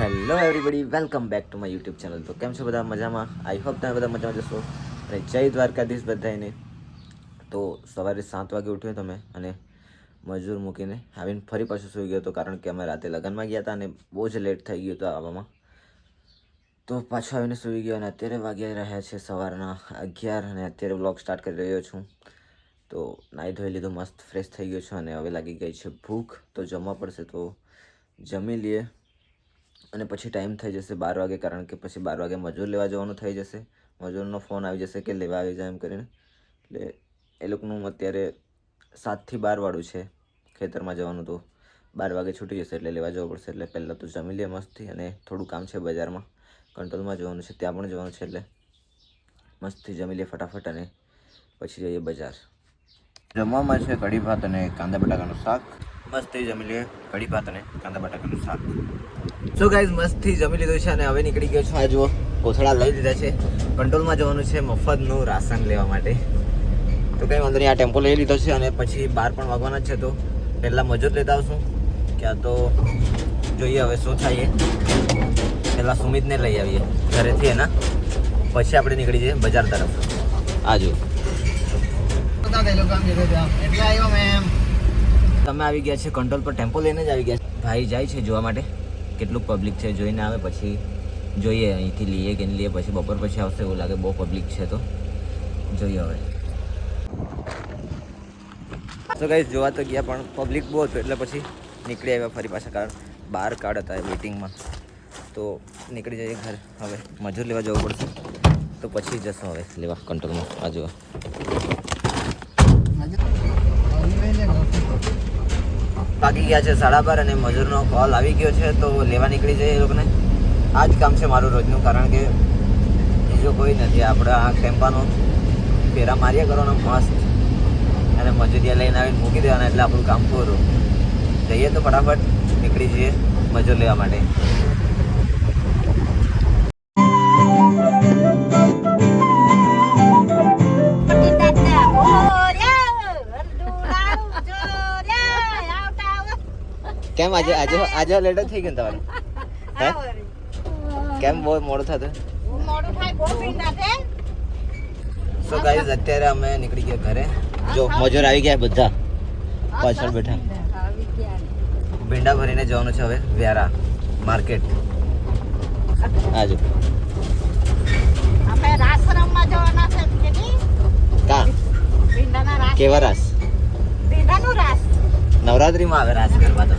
Hello everybody welcome back to my YouTube channel તો કેમ છો બધા? મજામાં? આઈ હોપ તમે બધા મજામાં જશો. અને જય દ્વારકાધીશ બધાને તો સવારે સાત વાગે ઉઠ્યો તમે અને મજૂર મૂકીને આવીને ફરી પાછું સૂઈ ગયો હતો, કારણ કે અમે રાતે લગ્નમાં ગયા હતા અને બહુ જ લેટ થઈ ગયું હતું આવવામાં તો પાછો આવીને સૂઈ ગયો અને અત્યારે વાગ્યા રહ્યા છે સવારના અગિયાર અને અત્યારે વ્લોગ સ્ટાર્ટ કરી રહ્યો છું. તો નાહી ધોઈ લીધું, મસ્ત ફ્રેશ થઈ ગયો છું અને હવે લાગી ગઈ છે ભૂખ. તો જમવા પડશે તો જમી લઈએ. અને પછી ટાઈમ થઈ જશે બાર વાગે કારણ કે પછી બાર વાગે મજૂર લેવા જવાનું થઈ જશે. મજૂરનો ફોન આવી જશે કે લેવા આવી જાય એમ કરીને. એટલે એ લોકોનું અત્યારે સાતથી બાર વાળું છે ખેતરમાં જવાનું તો. બાર વાગે છૂટી જશે એટલે લેવા જવું પડશે એટલે પહેલાં તો જમી લઈએ મસ્તથી અને થોડું કામ છે બજારમાં. કંટ્રોલમાં જવાનું છે, ત્યાં પણ જવાનું છે એટલે મસ્તથી જમી લઈએ ફટાફટ અને પછી જઈએ બજાર. જમવામાં છે કઢી ભાત અને કાંદા બટાકાનું શાક. મસ્તથી જમી લઈએ કઢી ભાત અને કાંદા બટાકાનું શાક. સો ગાઈઝ મસ્તથી જમી લીધું છે અને હવે નીકળી ગયો છું આ જુઓ, કોથળા લઈ લીધા છે. કંટ્રોલમાં જવાનું છે મફતનું રાશન લેવા માટે. તો કંઈ વાંધો નહીં, આ ટેમ્પો લઈ લીધો છે અને પછી બાર પણ વાગવાના જ છે તો પહેલાં મજૂર લેતા આવશું. ક્યાં તો જોઈએ હવે શું થાય પહેલાં સુમિતને લઈ આવીએ ઘરેથી એના. પછી આપણે નીકળી જઈએ બજાર તરફ. આજુ તમે આવી ગયા છે કંટ્રોલ પર, ટેમ્પો લઈને જ આવી ગયા ભાઈ જાય છે જોવા માટે. કેટલું પબ્લિક છે જોઈને આવે, પછી જોઈએ, અહીંથી લઈએ કે લઈએ, પછી બપોર પછી આવશે એવું લાગે, બહુ પબ્લિક છે તો. જોઈએ હવે. તો કઈ જોવા તો ગયા પણ પબ્લિક બહુ હતું, એટલે પછી નીકળી આવ્યા ફરી પાછા કારણ બાર કાર્ડ હતા વેઇટિંગમાં તો નીકળી જઈએ ઘર. હવે મજૂર લેવા જવું પડશે. તો પછી જશું હવે લેવા કંટ્રોલમાં. આ બાકી ગયા છે સાડા બાર અને મજૂરનો કોલ આવી ગયો છે, તો લેવા નીકળી જઈએ એ લોકોને. આ જ કામ છે મારું રોજનું, કારણ કે બીજું કોઈ નથી. આપણે આ ટેમ્પાનો ફેરા માર્યા કરવાનો, મસ્ત. અને મજૂરિયા લઈને આવીને મૂકી દેવાના, એટલે આપણું કામ પૂરું. જઈએ તો ફટાફટ, નીકળી જઈએ મજૂર લેવા માટે. કેમ આજે આજે આજે લેટર થઈ ગયું તમારે? હે કેમ બહુ મોડું થતું? સો ગાઈઝ અત્યારે અમે નીકળી ગયા ઘરે. જો મજૂર આવી ગયા બધા. પાછળ બેઠા. ભીંડા ભરીને જવાનું છે હવે વ્યારા માર્કેટ. આજે આપણે રાસ રમવા જવાના છે કેવા રાસ? નવરાત્રીમાં આવે રાસ ગરબા તો.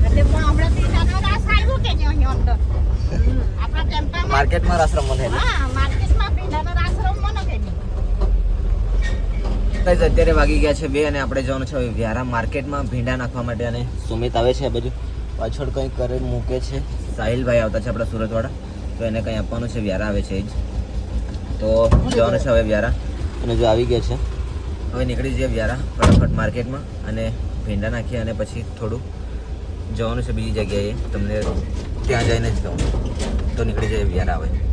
માર્કેટમાં રાસ નહીં? ગાઈઝ અત્યારે વાગી ગયા છે બે અને આપણે જવાનું છે વ્યારા માર્કેટમાં ભીંડા નાખવા માટે અને સુમિત આવે છે બધું પાછળ કંઈક કરે મૂકે છે. સાહિલભાઈ આવતા છે આપણા સુરતવાળા. તો એને કંઈ આપવાનું છે વ્યારા આવે છે એ જ. તો જવાનું છે હવે વ્યારા. અને જો આવી ગયા છે. હવે નીકળી જઈએ વ્યારા ફટાફટ માર્કેટમાં અને ભીંડા નાખી અને પછી થોડું જવાનું છે બીજી જગ્યાએ. તમને ત્યાં જઈને જ કહું. તો નીકળી જાય વ્યારા હવે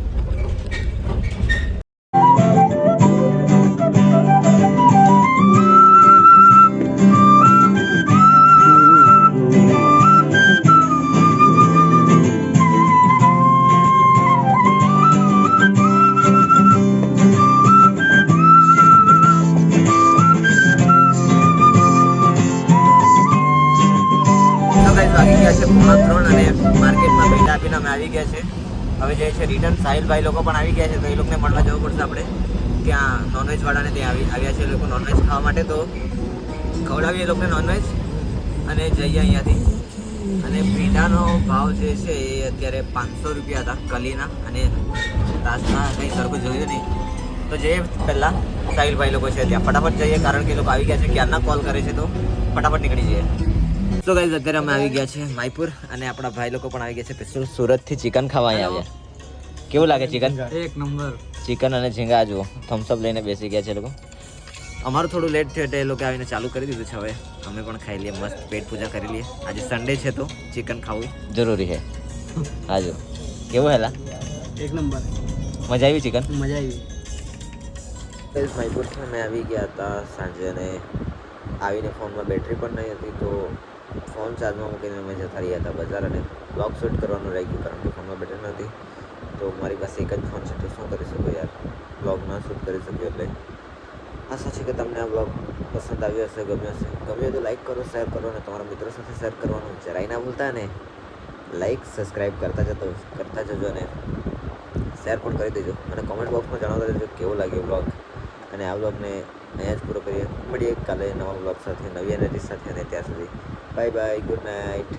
વાગી ગયા છે પોણા ત્રણ અને માર્કેટમાં ભેટ આપીને અમે આવી ગયા છે. હવે જે છે રિટર્ન સાહિલભાઈ લોકો પણ આવી ગયા છે, તો એ લોકોને મળવા જવું પડશે આપણે. ત્યાં નોનવેજ વાળાને ત્યાં આવી આવ્યા છે એ લોકો નોનવેજ ખાવા માટે, તો ખવડાવીએ એ લોકોને નોનવેજ અને જઈએ અહીંયાથી. અને પીઠાનો ભાવ જે છે એ અત્યારે પાંચસો રૂપિયા હતા, કલીના અને તાસના કંઈ સરખું જોયું નહીં. તો જઈએ પહેલાં સાહિલભાઈ લોકો છે, ત્યાં ફટાફટ જઈએ, કારણ કે એ લોકો આવી ગયા છે, ક્યારના કોલ કરે છે તો ફટાફટ નીકળી જઈએ. તો ગાઈઝ અત્યારે અમે આવી ગયા છે માયપુર અને આપણા ભાઈ લોકો પણ આવી ગયા છે સ્પેશિયલ સુરતથી ચિકન ખાવા અહીંયા આવ્યા. કેવું લાગે ચિકન? એક નંબર. ચિકન અને ઝીંગા જુઓ થમ્સઅપ લઈને બેસી ગયા છે લોકો. અમારું થોડું લેટ થયું એટલે એ લોકો આવીને ચાલુ કરી દીધું છે હવે. અમે પણ ખાઈ લઈએ મસ્ત પેટ પૂજા કરી લઈએ. આજે સન્ડે છે તો ચિકન ખાવું જરૂરી છે. હાજો કેવું હેલા? એક નંબર. મજા આવી ચિકન? મજા આવી. માયપુરથી અમે આવી ગયા હતા સાંજે અને આવીને ફોનમાં બેટરી પણ નહીં હતી તો ફોન ચાર્જમાં મૂકીને અમે જતા રહ્યા હતા બજાર અને બ્લોગ શૂટ કરવાનું રહી ગયું કારણ કે ફોનમાં બેટર નથી. તો મારી પાસે એક જ ફોન છે, તો શું કરી શકું યાર? બ્લોગ ન શૂટ કરી શક્યો એટલે. આશા છે કે તમને આ બ્લોગ પસંદ આવ્યો હશે, ગમ્યો હશે. ગમ્યો તો લાઈક કરો શેર કરો અને તમારા મિત્રો સાથે શેર કરવાનું જરાય ના ભૂલતા ને લાઈક સબસ્ક્રાઈબ કરતા જતો, કરતા જજો અને શેર પણ કરી દેજો. અને કોમેન્ટ બોક્સમાં જણાવતા દેજો કેવો લાગ્યો બ્લોગ અને આ બ્લોગને અહીંયા જ પૂરો કરીએ. મળીએ કાલે નવા બ્લોગ સાથે, નવી એનર્જી સાથે અને ત્યાં સુધી. Bye bye good night